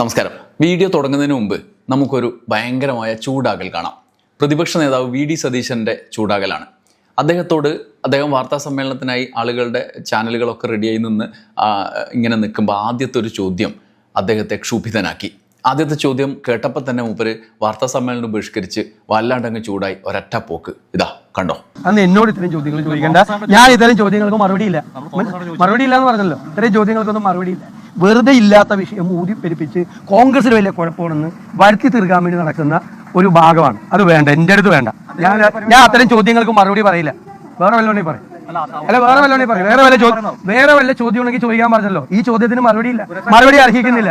നമസ്കാരം. വീഡിയോ തുടങ്ങുന്നതിന് മുമ്പ് നമുക്കൊരു ഭയങ്കരമായ ചൂടാകൽ കാണാം. പ്രതിപക്ഷ നേതാവ് വി ഡി സതീശന്റെ ചൂടാകലാണ്. അദ്ദേഹത്തോട് അദ്ദേഹം വാർത്താ സമ്മേളനത്തിനായി ആളുകളുടെ ചാനലുകളൊക്കെ റെഡിയായി നിന്ന് ഇങ്ങനെ നിൽക്കുമ്പോൾ ആദ്യത്തെ ഒരു ചോദ്യം അദ്ദേഹത്തെ ക്ഷുഭിതനാക്കി. ആദ്യത്തെ ചോദ്യം കേട്ടപ്പോൾ തന്നെ മൂപ്പര് വാർത്താ സമ്മേളനം ബഹിഷ്കരിച്ച് വല്ലാണ്ടങ്ങ് ചൂടായി ഒരൊറ്റ പോക്ക്. ഇതാ കണ്ടോ? അന്ന് എന്നോട് ഇത്രയും ചോദ്യങ്ങൾ ചോദിക്കണ്ട. ഞാൻ ഇത്തരം ചോദ്യങ്ങൾക്ക് മറുപടിയില്ല ഇല്ല. മറുപടി ഇല്ല എന്ന് പറഞ്ഞല്ലോ. ഇത്രയും ചോദ്യങ്ങൾക്കൊന്നും മറുപടി ഇല്ല. വെറുതെ ഇല്ലാത്ത വിഷയം ഊതി പെരുപ്പിച്ച് കോൺഗ്രസിന് വലിയ കുഴപ്പമാണെന്ന് വരുത്തി തീർക്കാൻ വേണ്ടി നടക്കുന്ന ഒരു ഭാഗമാണ്. അത് വേണ്ട എന്റെ അടുത്ത് വേണ്ട. ഞാൻ ഞാൻ അത്തരം ചോദ്യങ്ങൾക്ക് മറുപടി പറയില്ല. വേറെ വല്ലതും പറയും. അല്ല വേറെ വല്ലതും പറയും. വേറെ വല്ല ചോദ്യം വേറെ വല്ല ചോദ്യം ഉണ്ടെങ്കിൽ ചോദിക്കാൻ പറഞ്ഞല്ലോ. ഈ ചോദ്യത്തിന് മറുപടി ഇല്ല. മറുപടി അർഹിക്കുന്നില്ല.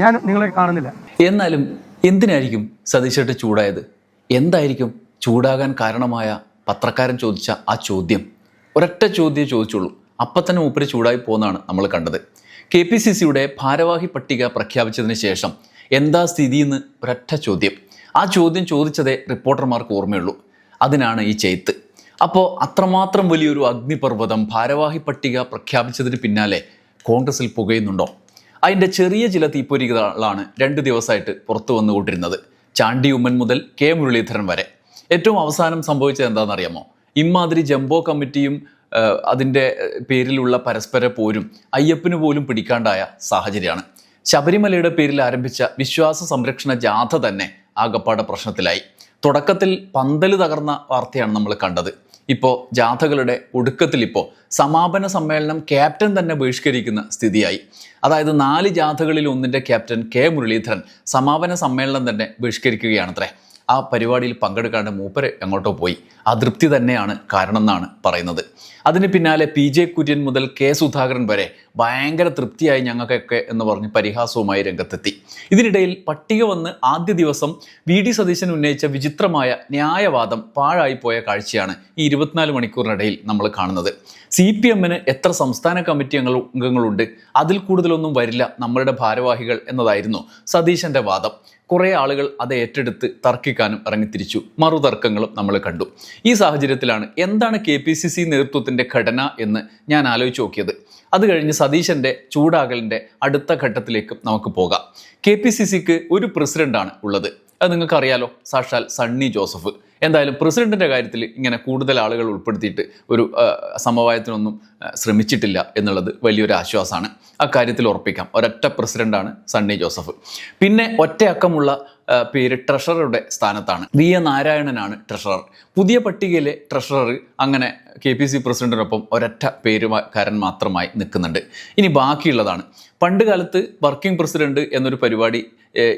ഞാൻ നിങ്ങളെ കാണുന്നില്ല. എന്നാലും എന്തിനായിരിക്കും സതീശേട്ട് ചൂടായത്? എന്തായിരിക്കും ചൂടാകാൻ കാരണമായ പത്രക്കാരൻ ചോദിച്ച ആ ചോദ്യം? ഒരൊറ്റ ചോദ്യം ചോദിച്ചുള്ളൂ. അപ്പം തന്നെ മൂപ്പര് ചൂടായി പോകുന്നതാണ് നമ്മൾ കണ്ടത്. കെ പി സി സിയുടെ ഭാരവാഹി പട്ടിക പ്രഖ്യാപിച്ചതിന് ശേഷം എന്താ സ്ഥിതി എന്ന് ഒരൊറ്റ ചോദ്യം. ആ ചോദ്യം ചോദിച്ചതേ റിപ്പോർട്ടർമാർക്ക് ഓർമ്മയുള്ളൂ. അതിനാണ് ഈ ചെയ്ത്ത്. അപ്പോൾ അത്രമാത്രം വലിയൊരു അഗ്നിപർവതം ഭാരവാഹി പട്ടിക പ്രഖ്യാപിച്ചതിന് പിന്നാലെ കോൺഗ്രസിൽ പുകയുന്നുണ്ടോ? അതിന്റെ ചെറിയ ചില തീപ്പൊരികളാണ് രണ്ട് ദിവസമായിട്ട് പുറത്തു വന്നുകൊണ്ടിരുന്നത്. ചാണ്ടി ഉമ്മൻ മുതൽ കെ മുരളീധരൻ വരെ. ഏറ്റവും അവസാനം സംഭവിച്ചത് എന്താണെന്നറിയാമോ? ഇമാതിരി ജംബോ കമ്മിറ്റിയും അതിന്റെ പേരിലുള്ള പരസ്പര പോരും അയ്യപ്പന് പോലും പിടിക്കാണ്ടായ സാഹചര്യമാണ്. ശബരിമലയുടെ പേരിൽ ആരംഭിച്ച വിശ്വാസ സംരക്ഷണ ജാഥ തന്നെ ആകപ്പാട പ്രശ്നത്തിലായി. തുടക്കത്തിൽ പന്തൽ തകർന്ന വാർത്തയാണ് നമ്മൾ കണ്ടത്. ഇപ്പോൾ ജാഥകളുടെ ഒടുക്കത്തിൽ ഇപ്പോൾ സമാപന സമ്മേളനം ക്യാപ്റ്റൻ തന്നെ ബഹിഷ്കരിക്കുന്ന സ്ഥിതിയായി. അതായത് നാല് ജാഥകളിൽ ഒന്നിന്റെ ക്യാപ്റ്റൻ കെ മുരളീധരൻ സമാപന സമ്മേളനം തന്നെ ബഹിഷ്കരിക്കുകയാണത്രേ. ആ പരിപാടിയിൽ പങ്കെടുക്കാണ്ട് മൂപ്പര് എങ്ങോട്ടോ പോയി. അതൃപ്തി തന്നെയാണ് കാരണം എന്നാണ് പറയുന്നത്. അതിന് പിന്നാലെ പി ജെ കുര്യൻ മുതൽ കെ സുധാകരൻ വരെ ഭയങ്കര തൃപ്തിയായി ഞങ്ങൾക്കൊക്കെ എന്ന് പറഞ്ഞ് പരിഹാസവുമായി രംഗത്തെത്തി. ഇതിനിടയിൽ പട്ടിക വന്ന് ആദ്യ ദിവസം വി ഡി സതീശൻ ഉന്നയിച്ച വിചിത്രമായ ന്യായവാദം പാഴായിപ്പോയ കാഴ്ചയാണ് ഈ ഇരുപത്തിനാല് മണിക്കൂറിനിടയിൽ നമ്മൾ കാണുന്നത്. സി പി എമ്മിന് എത്ര സംസ്ഥാന കമ്മിറ്റി അംഗങ്ങളുണ്ട്? അതിൽ കൂടുതലൊന്നും വരില്ല നമ്മളുടെ ഭാരവാഹികൾ എന്നതായിരുന്നു സതീശന്റെ വാദം. കുറേ ആളുകൾ അത് ഏറ്റെടുത്ത് തർക്കിക്കാനും ഇറങ്ങിത്തിരിച്ചു. മറുതർക്കങ്ങളും നമ്മൾ കണ്ടു. ഈ സാഹചര്യത്തിലാണ് എന്താണ് കെ പി സി സി നേതൃത്വത്തിന്റെ ഘടന എന്ന് ഞാൻ ആലോചിച്ച് നോക്കിയത്. അത് കഴിഞ്ഞ് സതീശന്റെ ചൂടാകലിന്റെ അടുത്ത ഘട്ടത്തിലേക്കും നമുക്ക് പോകാം. കെ പി സി സിക്ക് ഒരു പ്രസിഡന്റാണ് ഉള്ളത്. അത് നിങ്ങൾക്കറിയാലോ സാക്ഷാൽ സണ്ണി ജോസഫ്. എന്തായാലും പ്രസിഡന്റിന്റെ കാര്യത്തിൽ ഇങ്ങനെ കൂടുതൽ ആളുകൾ ഉൾപ്പെടുത്തിയിട്ട് ഒരു സമവായത്തിനൊന്നും ശ്രമിച്ചിട്ടില്ല എന്നുള്ളത് വലിയൊരു ആശ്വാസമാണ്. അക്കാര്യത്തിൽ ഉറപ്പിക്കാം. ഒരൊറ്റ പ്രസിഡന്റാണ് സണ്ണി ജോസഫ്. പിന്നെ ഒറ്റയക്കമുള്ള പേര് ട്രഷററുടെ സ്ഥാനത്താണ്. വി എ നാരായണനാണ് ട്രഷറർ. പുതിയ പട്ടികയിലെ ട്രഷറർ അങ്ങനെ കെ പി സി പ്രസിഡന്റിനൊപ്പം ഒരൊറ്റ പേരുകാരൻ മാത്രമായി നിൽക്കുന്നുണ്ട്. ഇനി ബാക്കിയുള്ളതാണ്. പണ്ട് കാലത്ത് വർക്കിംഗ് പ്രസിഡന്റ് എന്നൊരു പരിപാടി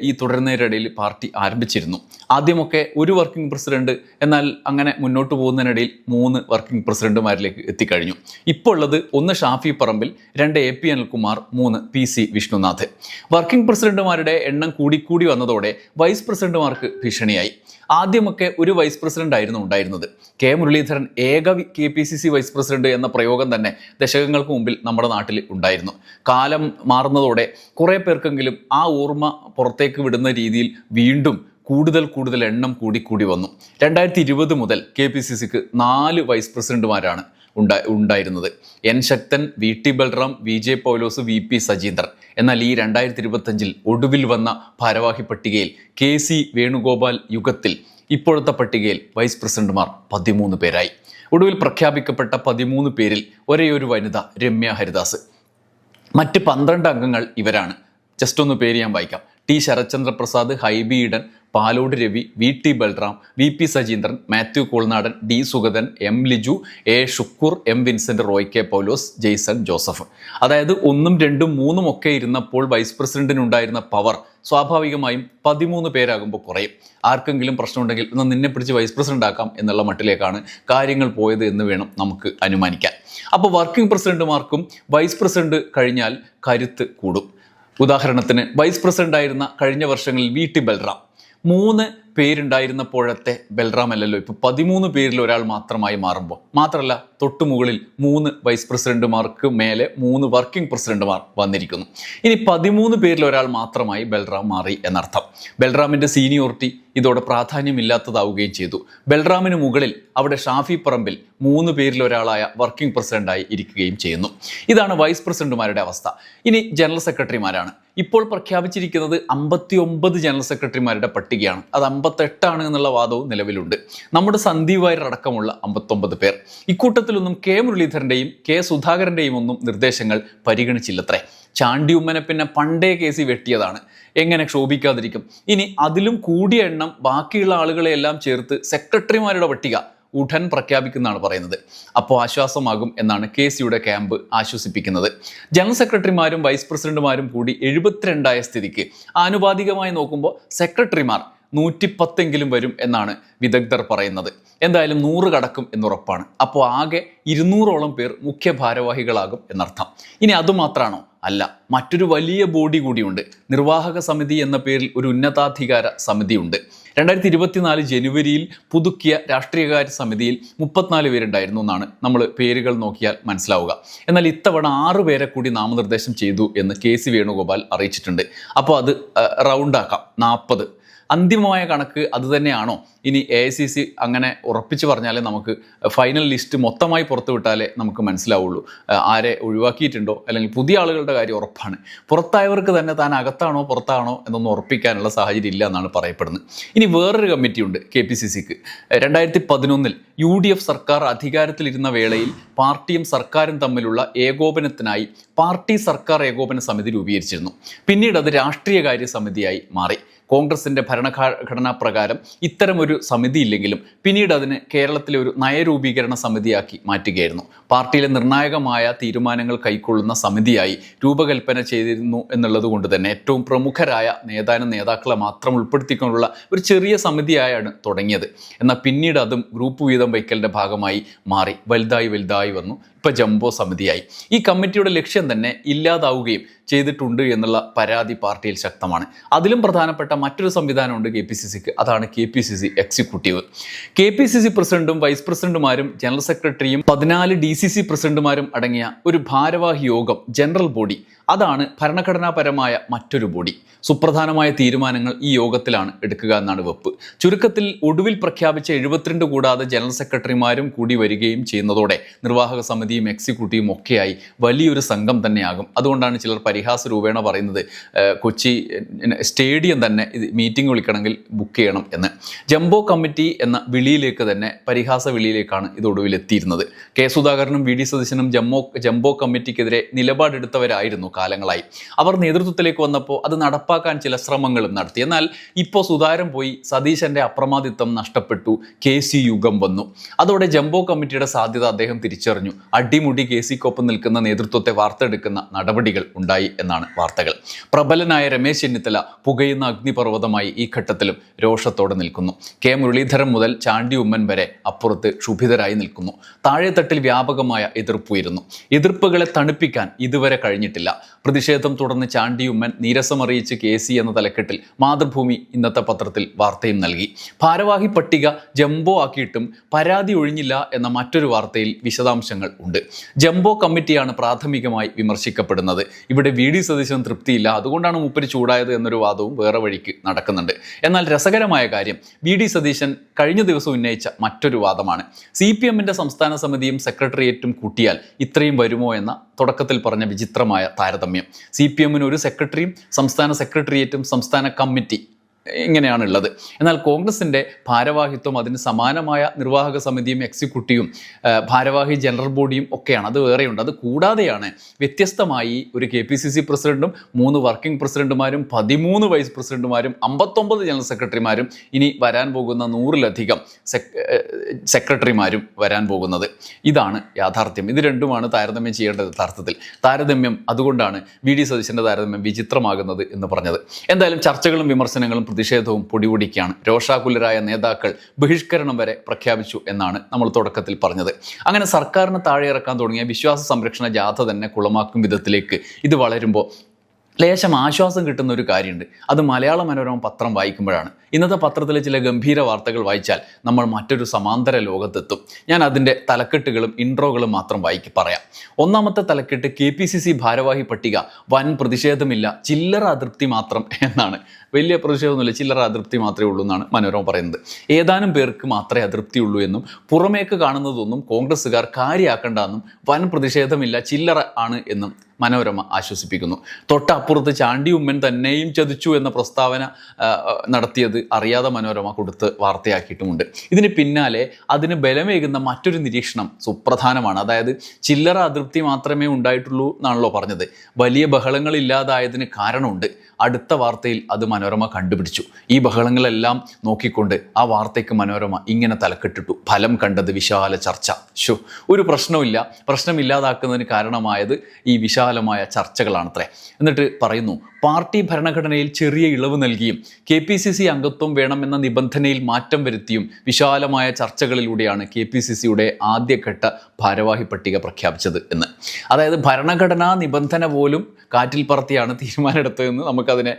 ഈ തുടരുന്നതിനിടയിൽ പാർട്ടി ആരംഭിച്ചിരുന്നു. ആദ്യമൊക്കെ ഒരു വർക്കിംഗ് പ്രസിഡന്റ് എന്നാൽ അങ്ങനെ മുന്നോട്ട് പോകുന്നതിനിടയിൽ മൂന്ന് വർക്കിംഗ് പ്രസിഡന്റുമാരിലേക്ക് എത്തിക്കഴിഞ്ഞു. ഇപ്പോൾ ഉള്ളത് ഒന്ന് ഷാഫി പറമ്പിൽ രണ്ട് എ പി അനിൽകുമാർ മൂന്ന് പി സി വിഷ്ണുനാഥ്. വർക്കിംഗ് പ്രസിഡന്റുമാരുടെ എണ്ണം കൂടിക്കൂടി വന്നതോടെ വൈസ് പ്രസിഡന്റുമാർക്ക് ഭീഷണിയായി. ആദ്യമൊക്കെ ഒരു വൈസ് പ്രസിഡന്റ് ആയിരുന്നു ഉണ്ടായിരുന്നത്. കെ മുരളീധരൻ ഏക K P C C vice president എന്ന പ്രയോഗം തന്നെ ദശകങ്ങൾക്ക് മുമ്പിൽ നമ്മുടെ നാട്ടിൽ ഉണ്ടായിരുന്നു. കാലം മാറുന്നതോടെ കുറേ പേർക്കെങ്കിലും ആ ഓർമ്മ പുറത്തേക്ക് വിടുന്ന രീതിയിൽ വീണ്ടും കൂടുതൽ കൂടുതൽ എണ്ണം കൂടിക്കൂടി വന്നു. രണ്ടായിരത്തി ഇരുപത് മുതൽ കെ പി സി സിക്ക് നാല് വൈസ് പ്രസിഡന്റുമാരാണ് ഉണ്ടാ ഉണ്ടായിരുന്നത്. N Sakthan V T Balram V J Paulose V P Sajeendran എന്നാൽ ഈ രണ്ടായിരത്തി ഇരുപത്തഞ്ചിൽ ഒടുവിൽ വന്ന ഭാരവാഹി പട്ടികയിൽ കെ സി വേണുഗോപാൽ യുഗത്തിൽ ഇപ്പോഴത്തെ പട്ടികയിൽ വൈസ് പ്രസിഡന്റുമാർ പതിമൂന്ന് പേരായി. ഒടുവിൽ പ്രഖ്യാപിക്കപ്പെട്ട പതിമൂന്ന് പേരിൽ ഒരേയൊരു വനിത രമ്യ ഹരിദാസ്. മറ്റ് പന്ത്രണ്ട് അംഗങ്ങൾ ഇവരാണ്. ജസ്റ്റ് ഒന്ന് പേര് ഞാൻ വായിക്കാം. T Sarathchandra Prasad Hibi Eden Palode Ravi V T Balram V P Sajeendran Mathew Kolnadan D Sugathan M Liju A Shukoor M Vincent Roy K Paulose Jaison Joseph. അതായത് ഒന്നും രണ്ടും മൂന്നും ഒക്കെ ഇരുന്നപ്പോൾ വൈസ് പ്രസിഡന്റിനുണ്ടായിരുന്ന പവർ സ്വാഭാവികമായും പതിമൂന്ന് പേരാകുമ്പോൾ കുറയും. ആർക്കെങ്കിലും പ്രശ്നമുണ്ടെങ്കിൽ എന്നാൽ നിന്നെ പിടിച്ച് വൈസ് പ്രസിഡന്റ് ആക്കാം എന്നുള്ള മട്ടിലേക്കാണ് കാര്യങ്ങൾ പോയത് എന്ന് വേണം നമുക്ക് അനുമാനിക്കാൻ. അപ്പോൾ വർക്കിംഗ് പ്രസിഡന്റുമാർക്കും വൈസ് പ്രസിഡന്റ് കഴിഞ്ഞാൽ കരുത്ത് കൂടും. ഉദാഹരണത്തിന് വൈസ് പ്രസിഡന്റ് ആയിരുന്ന കഴിഞ്ഞ വർഷങ്ങളിൽ വി ടി ബൽറാം. മൂന്ന് പേരുണ്ടായിരുന്നപ്പോഴത്തെ ബൽറാം അല്ലല്ലോ. ഇപ്പോൾ പതിമൂന്ന് പേരിൽ ഒരാൾ മാത്രമായി മാറുമ്പോൾ മാത്രമല്ല തൊട്ടു മുകളിൽ മൂന്ന് വൈസ് പ്രസിഡന്റുമാർക്ക് മേലെ മൂന്ന് വർക്കിംഗ് പ്രസിഡന്റുമാർ വന്നിരിക്കുന്നു. ഇനി പതിമൂന്ന് പേരിൽ ഒരാൾ മാത്രമായി ബൽറാം മാറി എന്നർത്ഥം. ബൽറാമിന്റെ സീനിയോറിറ്റി ഇതോടെ പ്രാധാന്യമില്ലാത്തതാവുകയും ചെയ്തു. ബൽറാമിന് മുകളിൽ അവിടെ ഷാഫി പറമ്പിൽ മൂന്ന് പേരിൽ ഒരാളായ വർക്കിംഗ് പ്രസിഡന്റായി ഇരിക്കുകയും ചെയ്യുന്നു. ഇതാണ് വൈസ് പ്രസിഡന്റുമാരുടെ അവസ്ഥ. ഇനി ജനറൽ സെക്രട്ടറിമാരാണ്. ഇപ്പോൾ പ്രഖ്യാപിച്ചിരിക്കുന്നത് അമ്പത്തി ഒമ്പത് ജനറൽ സെക്രട്ടറിമാരുടെ പട്ടികയാണ്. അത് അമ്പത്തെട്ടാണ് എന്നുള്ള വാദവും നിലവിലുണ്ട്. നമ്മുടെ സന്ദീപ് വാര്യർ അടക്കമുള്ള അമ്പത്തൊമ്പത് പേർ. ഇക്കൂട്ടത്തിലൊന്നും കെ മുരളീധരന്റെയും കെ സുധാകരന്റെയും ഒന്നും നിർദ്ദേശങ്ങൾ പരിഗണിച്ചില്ലത്രേ. ചാണ്ടി ഉമ്മനെ പിന്നെ പണ്ടേ കേസി വെട്ടിയതാണ്. എങ്ങനെ ക്ഷോഭിക്കാതിരിക്കും? ഇനി അതിലും കൂടിയ എണ്ണം ബാക്കിയുള്ള ആളുകളെയെല്ലാം ചേർത്ത് സെക്രട്ടറിമാരുടെ പട്ടിക ഉടൻ പ്രഖ്യാപിക്കുന്നതാണ് പറയുന്നത്. അപ്പോൾ ആശ്വാസമാകും എന്നാണ് കെ സിയുടെ ക്യാമ്പ് ആശ്വസിപ്പിക്കുന്നത്. ജനറൽ സെക്രട്ടറിമാരും വൈസ് പ്രസിഡന്റുമാരും കൂടി എഴുപത്തിരണ്ടായ സ്ഥിതിക്ക് ആനുപാതികമായി നോക്കുമ്പോൾ സെക്രട്ടറിമാർ നൂറ്റിപ്പത്തെങ്കിലും വരും എന്നാണ് വിദഗ്ധർ പറയുന്നത്. എന്തായാലും നൂറ് കടക്കും എന്നുറപ്പാണ്. അപ്പോൾ ആകെ ഇരുന്നൂറോളം പേർ മുഖ്യ ഭാരവാഹികളാകും എന്നർത്ഥം. ഇനി അതുമാത്രമാണോ അല്ല മറ്റൊരു വലിയ ബോഡി കൂടിയുണ്ട്. നിർവാഹക സമിതി എന്ന പേരിൽ ഒരു ഉന്നതാധികാര സമിതിയുണ്ട്. രണ്ടായിരത്തി ഇരുപത്തിനാല് ജനുവരിയിൽ പുതുക്കിയ രാഷ്ട്രീയകാര്യ സമിതിയിൽ മുപ്പത്തിനാല് പേരുണ്ടായിരുന്നു എന്നാണ് നമ്മൾ പേരുകൾ നോക്കിയാൽ മനസ്സിലാവുക. എന്നാൽ ഇത്തവണ ആറ് പേരെ കൂടി നാമനിർദ്ദേശം ചെയ്തു എന്ന് കെ സി വേണുഗോപാൽ അറിയിച്ചിട്ടുണ്ട്. അപ്പോൾ അത് റൗണ്ടാക്കാം. നാൽപ്പത്. അന്തിമമായ കണക്ക് അത് തന്നെയാണോ? ഇനി എ ഐ സി സി അങ്ങനെ ഉറപ്പിച്ച് പറഞ്ഞാലേ നമുക്ക് ഫൈനൽ ലിസ്റ്റ് മൊത്തമായി പുറത്തുവിട്ടാലേ നമുക്ക് മനസ്സിലാവുള്ളൂ. ആരെ ഒഴിവാക്കിയിട്ടുണ്ടോ? അല്ലെങ്കിൽ പുതിയ ആളുകളുടെ കാര്യം ഉറപ്പാണ്. പുറത്തായവർക്ക് തന്നെ താൻ അകത്താണോ പുറത്താണോ എന്നൊന്നും ഉറപ്പിക്കാനുള്ള സാഹചര്യം ഇല്ല എന്നാണ് പറയപ്പെടുന്നത്. ഇനി വേറൊരു കമ്മിറ്റിയുണ്ട് കെ പി സി സിക്ക് രണ്ടായിരത്തി പതിനൊന്നിൽ യു ഡി എഫ് സർക്കാർ അധികാരത്തിലിരുന്ന വേളയിൽ പാർട്ടിയും സർക്കാരും തമ്മിലുള്ള ഏകോപനത്തിനായി പാർട്ടി സർക്കാർ ഏകോപന സമിതി രൂപീകരിച്ചിരുന്നു. പിന്നീട് അത് രാഷ്ട്രീയകാര്യ സമിതിയായി മാറി. കോൺഗ്രസിന്റെ ഭരണഘടനാ പ്രകാരം ഇത്തരമൊരു സമിതി ഇല്ലെങ്കിലും പിന്നീട് അതിന് കേരളത്തിലെ ഒരു നയരൂപീകരണ സമിതിയാക്കി മാറ്റുകയായിരുന്നു. പാർട്ടിയിലെ നിർണായകമായ തീരുമാനങ്ങൾ കൈക്കൊള്ളുന്ന സമിതിയായി രൂപകൽപ്പന ചെയ്തിരുന്നു എന്നുള്ളത് കൊണ്ട് തന്നെ ഏറ്റവും പ്രമുഖരായ നേതാനും നേതാക്കളെ മാത്രം ഉൾപ്പെടുത്തിക്കൊണ്ടുള്ള ഒരു ചെറിയ സമിതിയായാണ് തുടങ്ങിയത്. എന്നാൽ പിന്നീട് അതും ഗ്രൂപ്പ് വീതം വയ്ക്കലിന്റെ ഭാഗമായി മാറി വലുതായി വലുതായി വന്നു. ഇപ്പൊ ജംബോ സമിതിയായി. ഈ കമ്മിറ്റിയുടെ ലക്ഷ്യം തന്നെ ഇല്ലാതാവുകയും ചെയ്തിട്ടുണ്ട് എന്നുള്ള പരാതി പാർട്ടിയിൽ ശക്തമാണ്. അതിലും പ്രധാനപ്പെട്ട മറ്റൊരു സംവിധാനമുണ്ട് കെ പി സി സിക്ക്. അതാണ് K P C C executive. K P C C പ്രസിഡന്റും വൈസ് പ്രസിഡന്റുമാരും ജനറൽ സെക്രട്ടറിയും പതിനാല് ഡി സി സി പ്രസിഡന്റുമാരും അടങ്ങിയ ഒരു ഭാരവാഹി യോഗം ജനറൽ ബോഡി. അതാണ് ഭരണഘടനാപരമായ മറ്റൊരു ബോഡി. സുപ്രധാനമായ തീരുമാനങ്ങൾ ഈ യോഗത്തിലാണ് എടുക്കുക എന്നാണ് വെപ്പ്. ചുരുക്കത്തിൽ ഒടുവിൽ പ്രഖ്യാപിച്ച എഴുപത്തിരണ്ട് കൂടാതെ ജനറൽ സെക്രട്ടറിമാരും കൂടി വരികയും ചെയ്യുന്നതോടെ നിർവാഹക സമിതിയും എക്സിക്യൂട്ടീവും ഒക്കെയായി വലിയൊരു സംഘം തന്നെയാകും. അതുകൊണ്ടാണ് ചിലർ പരിഹാസ രൂപേണ പറയുന്നത് കൊച്ചി സ്റ്റേഡിയം തന്നെ ഇത് മീറ്റിംഗ് വിളിക്കണമെങ്കിൽ ബുക്ക് ചെയ്യണം എന്ന്. ജംബോ കമ്മിറ്റി എന്ന വിളിയിലേക്ക് തന്നെ പരിഹാസ വിളിയിലേക്കാണ് ഇത് ഒടുവിൽ എത്തിയിരുന്നത് കെ സുധാകരനും വി ഡി സതീശനും ജമ്മോ ജംബോ കമ്മിറ്റിക്കെതിരെ നിലപാടെടുത്തവരായിരുന്നു കാലങ്ങളായി. അവർ നേതൃത്വത്തിലേക്ക് വന്നപ്പോൾ അത് നടപ്പാക്കാൻ ചില ശ്രമങ്ങളും നടത്തി. എന്നാൽ ഇപ്പോൾ സുധാകരൻ പോയി സതീശന്റെ അപ്രമാദിത്വം നഷ്ടപ്പെട്ടു കെ സി യുഗം വന്നു. അതോടെ ജംബോ കമ്മിറ്റിയുടെ സാധ്യത അദ്ദേഹം തിരിച്ചറിഞ്ഞു. അടിമുടി കെ സിക്കൊപ്പം നിൽക്കുന്ന നേതൃത്വത്തെ വാർത്തെടുക്കുന്ന നടപടികൾ ഉണ്ടായി എന്നാണ് വാർത്തകൾ. പ്രബലനായ രമേശ് ചെന്നിത്തല പുകയുന്ന അഗ്നിപർവതമായി ഈ ഘട്ടത്തിലും രോഷത്തോടെ നിൽക്കുന്നു. കെ മുരളീധരൻ മുതൽ ചാണ്ടി ഉമ്മൻ വരെ അപ്പുറത്ത് ക്ഷുഭിതരായി നിൽക്കുന്നു. താഴെത്തട്ടിൽ വ്യാപകമായ എതിർപ്പുയരുന്നു എതിർപ്പുകളെ തണുപ്പിക്കാൻ ഇതുവരെ കഴിഞ്ഞിട്ടില്ല. പ്രതിഷേധം തുടർന്ന് ചാണ്ടി ഉമ്മൻ നീരസമറിയിച്ച് കെ സി എന്ന തലക്കെട്ടിൽ മാതൃഭൂമി ഇന്നത്തെ പത്രത്തിൽ വാർത്തയും നൽകി. ഭാരവാഹി പട്ടിക ജംബോ ആക്കിയിട്ടും പരാതി ഒഴിഞ്ഞില്ല എന്ന മറ്റൊരു വാർത്തയിൽ വിശദാംശങ്ങൾ ഉണ്ട്. ജംബോ കമ്മിറ്റിയാണ് പ്രാഥമികമായി വിമർശിക്കപ്പെടുന്നത്. ഇവിടെ വി ഡി സതീശൻ തൃപ്തിയില്ല. അതുകൊണ്ടാണ് മുപ്പരി ചൂടായത് എന്നൊരു വാദവും വേറെ വഴിക്ക് നടക്കുന്നുണ്ട്. എന്നാൽ രസകരമായ കാര്യം വി ഡി സതീശൻ കഴിഞ്ഞ ദിവസം ഉന്നയിച്ച മറ്റൊരു വാദമാണ്. സി പി എമ്മിന്റെ സംസ്ഥാന സമിതിയും സെക്രട്ടേറിയറ്റും കൂട്ടിയാൽ ഇത്രയും വരുമോ എന്ന തുടക്കത്തിൽ പറഞ്ഞ വിചിത്രമായ താരതമ്യം. സി പി എമ്മിന് ഒരു സെക്രട്ടറിയും സംസ്ഥാന സെക്രട്ടേറിയറ്റും സംസ്ഥാന കമ്മിറ്റി ഇങ്ങനെയാണുള്ളത്. എന്നാൽ കോൺഗ്രസിന്റെ ഭാരവാഹിത്വം അതിന് സമാനമായ നിർവാഹക സമിതിയും എക്സിക്യൂട്ടീവും ഭാരവാഹി ജനറൽ ബോഡിയും ഒക്കെയാണ്. അത് വേറെയുണ്ട്. അത് കൂടാതെയാണ് വ്യത്യസ്തമായി ഒരു കെ പി സി സി പ്രസിഡന്റും മൂന്ന് വർക്കിംഗ് പ്രസിഡന്റുമാരും പതിമൂന്ന് വൈസ് പ്രസിഡന്റുമാരും അമ്പത്തൊമ്പത് ജനറൽ സെക്രട്ടറിമാരും ഇനി വരാൻ പോകുന്ന നൂറിലധികം സെക്രട്ടറിമാരും വരാൻ പോകുന്നത്. ഇതാണ് യാഥാർത്ഥ്യം. ഇത് രണ്ടുമാണ് താരതമ്യം ചെയ്യേണ്ടത് യഥാർത്ഥത്തിൽ. താരതമ്യം അതുകൊണ്ടാണ് വി ഡി സതീശന്റെ താരതമ്യം വിചിത്രമാകുന്നത് എന്ന് പറഞ്ഞത്. എന്തായാലും ചർച്ചകളും വിമർശനങ്ങളും പ്രതിഷേധവും പൊടിപൊടിക്കുകയാണ് രോഷാകുലരായ നേതാക്കൾ ബഹിഷ്കരണം വരെ പ്രഖ്യാപിച്ചു എന്നാണ് നമ്മൾ തുടക്കത്തിൽ പറഞ്ഞത്. അങ്ങനെ സർക്കാരിന് താഴെ ഇറക്കാൻ തുടങ്ങിയ വിശ്വാസ സംരക്ഷണ ജാഥ തന്നെ കുളമാക്കും വിധത്തിലേക്ക് ഇത് വളരുമ്പോൾ ലേശം ആശ്വാസം കിട്ടുന്ന ഒരു കാര്യമുണ്ട്. അത് മലയാള മനോരമ പത്രം വായിക്കുമ്പോഴാണ്. ഇന്നത്തെ പത്രത്തിലെ ചില ഗംഭീര വാർത്തകൾ വായിച്ചാൽ നമ്മൾ മറ്റൊരു സമാന്തര ലോകത്തെത്തും. ഞാൻ അതിന്റെ തലക്കെട്ടുകളും ഇൻട്രോകളും മാത്രം വായിക്കി പറയാം. ഒന്നാമത്തെ തലക്കെട്ട് കെ പി സി സി ഭാരവാഹി പട്ടിക വൻ പ്രതിഷേധമില്ല ചില്ലറ അതൃപ്തി മാത്രം എന്നാണ്. വലിയ പ്രതിഷേധമൊന്നുമില്ല ചില്ലറ അതൃപ്തി മാത്രമേ ഉള്ളൂ എന്നാണ് മനോരമ പറയുന്നത്. ഏതാനും പേർക്ക് മാത്രമേ അതൃപ്തി ഉള്ളൂ എന്നും പുറമേക്ക് കാണുന്നതൊന്നും കോൺഗ്രസ്സുകാർ കാര്യമാക്കണ്ടെന്നും വൻ പ്രതിഷേധമില്ല ചില്ലറ ആണ് എന്നും മനോരമ ആശ്വസിപ്പിക്കുന്നു. തൊട്ടപ്പുറത്ത് ചാണ്ടി ഉമ്മൻ തന്നെയും ചതിച്ചു എന്ന പ്രസ്താവന നടത്തിയത് അറിയാതെ മനോരമ കൊടുത്ത് വാർത്തയാക്കിയിട്ടുമുണ്ട്. ഇതിന് പിന്നാലെ അതിന് ബലമേകുന്ന മറ്റൊരു നിരീക്ഷണം സുപ്രധാനമാണ്. അതായത് ചില്ലറ അതൃപ്തി മാത്രമേ ഉണ്ടായിട്ടുള്ളൂ എന്നാണല്ലോ പറഞ്ഞത്. വലിയ ബഹളങ്ങൾ ഇല്ലാതായതിന് കാരണമുണ്ട്. അടുത്ത വാർത്തയിൽ അത് മനോരമ കണ്ടുപിടിച്ചു. ഈ ബഹളങ്ങളെല്ലാം നോക്കിക്കൊണ്ട് ആ വാർത്തയ്ക്ക് മനോരമ ഇങ്ങനെ തലക്കെട്ടിട്ടു. ഫലം കണ്ടത് വിശാല ചർച്ച. ഷോ ഒരു പ്രശ്നമില്ല പ്രശ്നമില്ലാതാക്കുന്നതിന് കാരണമായത് ഈ വിശാലമായ ചർച്ചകളാണത്രേ. എന്നിട്ട് പറയുന്നു പാർട്ടി ഭരണഘടനയിൽ ചെറിയ ഇളവ് നൽകിയും കെ പി സി സി അംഗത്വം വേണമെന്ന നിബന്ധനയിൽ മാറ്റം വരുത്തിയും വിശാലമായ ചർച്ചകളിലൂടെയാണ് കെ പി സി സിയുടെ ആദ്യഘട്ട ഭാരവാഹി പട്ടിക പ്രഖ്യാപിച്ചത് എന്ന്. അതായത് ഭരണഘടനാ നിബന്ധന പോലും കാറ്റിൽ പറത്തിയാണ് തീരുമാനമെടുത്തതെന്ന് നമുക്കതിനെ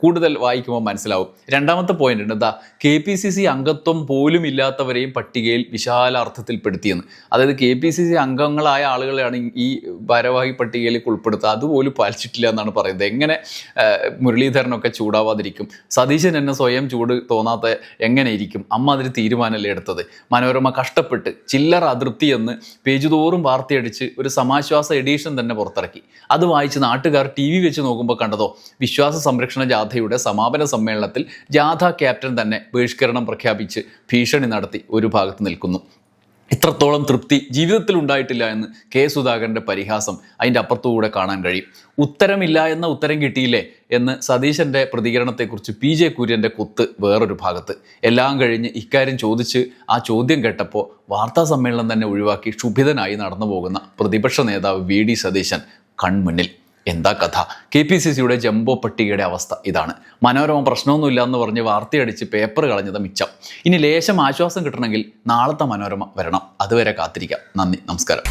കൂടുതൽ വായിക്കുമ്പോൾ മനസ്സിലാവും. രണ്ടാമത്തെ പോയിന്റ് ഉണ്ട്. എന്താ? കെ പി സി സി അംഗത്വം പോലും ഇല്ലാത്തവരെയും പട്ടികയിൽ വിശാല അർത്ഥത്തിൽ പെടുത്തിയെന്ന് അതായത് കെ പി സി സി അംഗങ്ങളായ ആളുകളെയാണ് ഈ ഭാരവാഹി പട്ടികയിലേക്ക് ഉൾപ്പെടുത്തുക. അതുപോലും പാലിച്ചിട്ടില്ല എന്നാണ് പറയുന്നത്. എങ്ങനെ ആ, മുരളീധരനൊക്കെ ചൂടാവാതിരിക്കും. സതീശൻ എന്നെ സ്വയം ചൂട് തോന്നാത്ത എങ്ങനെ ഇരിക്കും? അമ്മ അതിന് തീരുമാനമല്ലേ എടുത്തത്? മനോരമ കഷ്ടപ്പെട്ട് ചില്ലറ അതൃപ്തി എന്ന് പേജ് തോറും വാർത്തയടിച്ച് ഒരു സമാശ്വാസ എഡീഷൻ തന്നെ പുറത്തിറക്കി. അത് വായിച്ച് നാട്ടുകാർ ടി വി വെച്ച് നോക്കുമ്പോൾ കണ്ടതോ? വിശ്വാസ സംരക്ഷണ ജാഥയുടെ സമാപന സമ്മേളനത്തിൽ ജാഥ ക്യാപ്റ്റൻ തന്നെ ബഹിഷ്കരണം പ്രഖ്യാപിച്ച് ഭീഷണി നടത്തി ഒരു ഭാഗത്ത് നിൽക്കുന്നു. ഇത്രത്തോളം തൃപ്തി ജീവിതത്തിൽ ഉണ്ടായിട്ടില്ല എന്ന് കെ സുധാകരന്റെ പരിഹാസം അതിന്റെ അപ്പുറത്തുകൂടെ കാണാൻ കഴിയും. ഉത്തരമില്ല എന്ന ഉത്തരം കിട്ടിയില്ലേ എന്ന് സതീശന്റെ പ്രതികരണത്തെക്കുറിച്ച് പി ജെ കുര്യന്റെ കുത്ത് വേറൊരു ഭാഗത്ത്. എല്ലാം കഴിഞ്ഞ് ഇക്കാര്യം ചോദിച്ച് ആ ചോദ്യം കേട്ടപ്പോൾ വാർത്താ സമ്മേളനം തന്നെ ഒഴിവാക്കി ക്ഷുഭിതനായി നടന്നു പോകുന്ന പ്രതിപക്ഷ നേതാവ് വി ഡി സതീശൻ കൺമുന്നിൽ. എന്താ കഥ? കെ പി സി സിയുടെ ജംബോ പട്ടികയുടെ അവസ്ഥ ഇതാണ്. മനോരമ പ്രശ്നമൊന്നുമില്ല എന്ന് പറഞ്ഞ് വാർത്തയടിച്ച് പേപ്പർ കളഞ്ഞത് മിച്ചം. ഇനി ലേശം ആശ്വാസം കിട്ടണമെങ്കിൽ നാളത്തെ മനോരമ വരണം. അതുവരെ കാത്തിരിക്കാം. നന്ദി. നമസ്കാരം.